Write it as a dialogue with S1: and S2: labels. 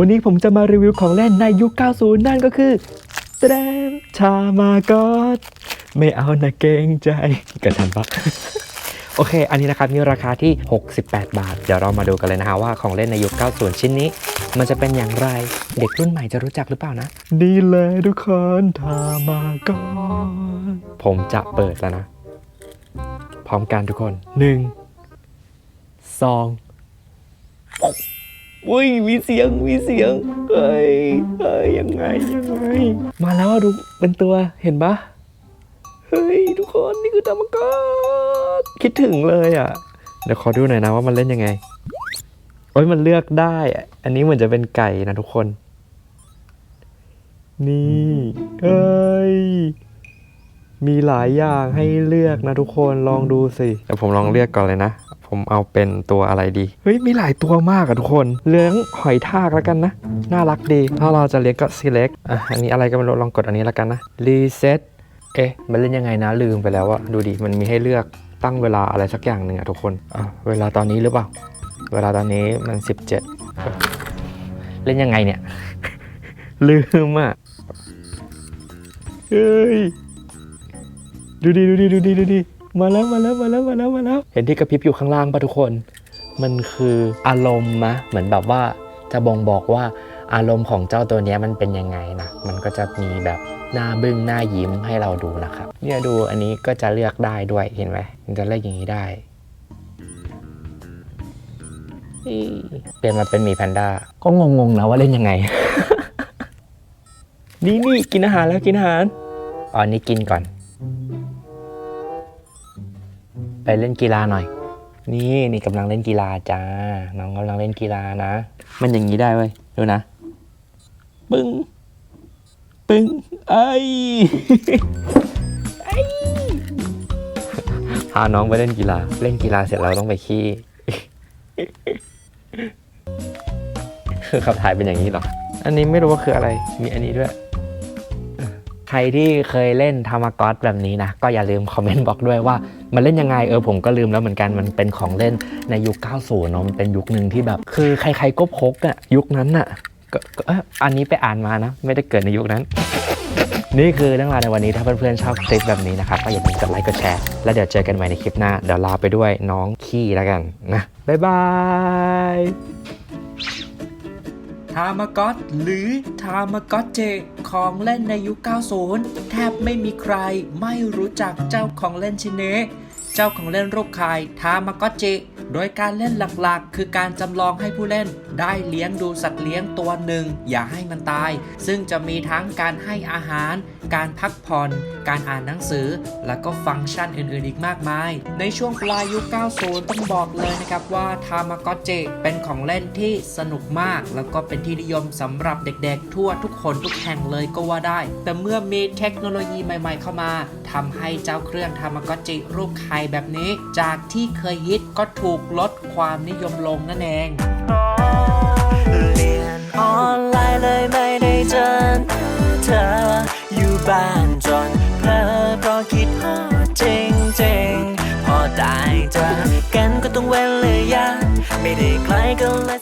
S1: วันนี้ผมจะมารีวิวของเล่นในยุค 90 นั่นก็คือแตรมชามากอดไม่เอานะเกรงใจกันทันปะโอเค อันนี้นะครับมีราคาที่ 68 บาท เดี๋ยวเรามาดูกันเลยนะฮะว่าของเล่นในยุค 90 ชิ้นนี้ มันจะเป็นอย่างไร เด็กรุ่นใหม่จะรู้จักหรือเปล่านะนี่เลยทุกคนทามากอดผมจะเปิดแล้วนะ พร้อมกันทุกคน 1 2 อุ้ยมีเสียงมีเสียงเฮ้ยเฮ้ยยังไงยังไง มาแล้วอะดูเป็นตัวเห็นปะเฮ้ยทุกคนนี่คือธรรมกอดคิดถึงเลยอะ เดี๋ยวขอดูหน่อยนะว่ามันเล่นยังไงโอ้ยมันเลือกได้อะอันนี้เหมือนจะเป็นไก่นะทุกคน นี่เอ้ยมีหลายอย่างให้เลือกนะทุกคนลองดูสิเดี๋ยวผมลองเลือกก่อนเลยนะ ผมเอาเป็นตัวอะไรดี เฮ้ย มีหลายตัวมากอะทุกคน เลี้ยงหอยทากแล้วกันนะ น่ารักดี ถ้าเราจะเลี้ยงก็ select อะ อันนี้อะไรก็ไม่รู้ ลองกดอันนี้แล้วกันนะ reset เอ๊ะ มันเล่นยังไงนะ ลืมไปแล้วอะดูดิ มันมีให้เลือกตั้งเวลาอะไรสักอย่างหนึ่งอะทุกคน อะ เวลาตอนนี้หรือเปล่า เวลาตอนนี้มัน 17 เล่นยังไงเนี่ย ลืมอะเฮ้ย ดูดิ ดูดิ ดูดิ ดูดิ มาแล้วมาแล้วมาแล้วมาแล้วมาแล้ว เห็นที่กระพริบอยู่ข้างล่างปะทุกคน มันคืออารมณ์นะเหมือนแบบว่าจะบ่งบอกว่าอารมณ์ของเจ้าตัวนี้มันเป็นยังไงนะ มันก็จะมีแบบหน้าบึ้งหน้ายิ้มให้เราดูนะครับ เนี่ยดูอันนี้ก็จะเลือกได้ด้วยเห็นไหมมันจะเลือกอย่างนี้ได้ เปลี่ยนมาเป็นหมีแพนด้า ก็งงๆนะว่าเล่นยังไง นี่นี่กินอาหารแล้วกินอาหารอ๋ออันนี้กินก่อน ไปเล่นกีฬาหน่อย นี่นี่กำลังเล่นกีฬาจ้า น้องกำลังเล่นกีฬานะ มันอย่างนี้ได้เว้ยดูนะ ปึ้ง ปึ้งไอ้ยไอ้พาน้องไปเล่นกีฬา เล่นกีฬาเสร็จเราต้องไปขี้คือขับถ่ายเป็นอย่างนี้หรอ อันนี้ไม่รู้ว่าคืออะไร มีอันนี้ด้วย ใครที่เคยเล่นทามากอสแบบนี้นะ ก็อย่าลืมคอมเมนต์บอกด้วยว่า มันเล่นยังไงเออผมก็ลืมแล้วเหมือนกันมันเป็นของเล่นในยุค 90เนอะมันเป็นยุคหนึ่งที่แบบ คือใครๆก็พกอะยุคนั้นอะก็อันนี้ไปอ่านมานะ ไม่ได้เกิดในยุคนั้น นี่คือเรื่องราวในวันนี้ถ้าเพื่อนๆชอบคลิปแบบนี้นะครับก็อย่าลืมกดไลค์กดแชร์แล้วเดี๋ยวเจอกันใหม่ในคลิปหน้าเดี๋ยวลาไปด้วยน้องขี้แล้วกันนะบ๊ายบายทามากอตหรือทามากอตเจ ของเล่นในยุค 90 แทบไม่มีใครไม่รู้จักเจ้าของเล่นชิ้นนี้เจ้าของเล่นรูปคายทามากอจิ โดยการเล่นหลักๆ คือการจำลองให้ผู้เล่น ได้เลี้ยงดูสัตว์เลี้ยงตัวหนึ่งอย่าให้มันตาย ซึ่งจะมีทั้งการให้อาหาร การพักผ่อน การอ่านหนังสือ แล้วก็ฟังก์ชันอื่นๆอีกมากมาย ในช่วงปลายยุค 90 ต้องบอกเลยนะครับว่าทามากอเจเป็นของเล่นที่สนุกมาก แล้วก็เป็นที่นิยมสำหรับเด็กๆ ทั่วทุกคนทุกแห่งเลยก็ว่าได้ แต่เมื่อมีเทคโนโลยีใหม่ ๆ เข้ามาทำให้เจ้าเครื่องทามากอตจิรูปไข่แบบนี้ จากที่เคยฮิตก็ถูกลดความนิยมลงนั่นเอง
S2: เรียนออนไลน์เลยไม่ได้เจอเธอ อยู่บ้านจนเพลอเพราะคิดฮอดจริงจริงๆพอได้เจอกันก็ต้องเว้นเลยยาไม่ได้ใกล้กันเลย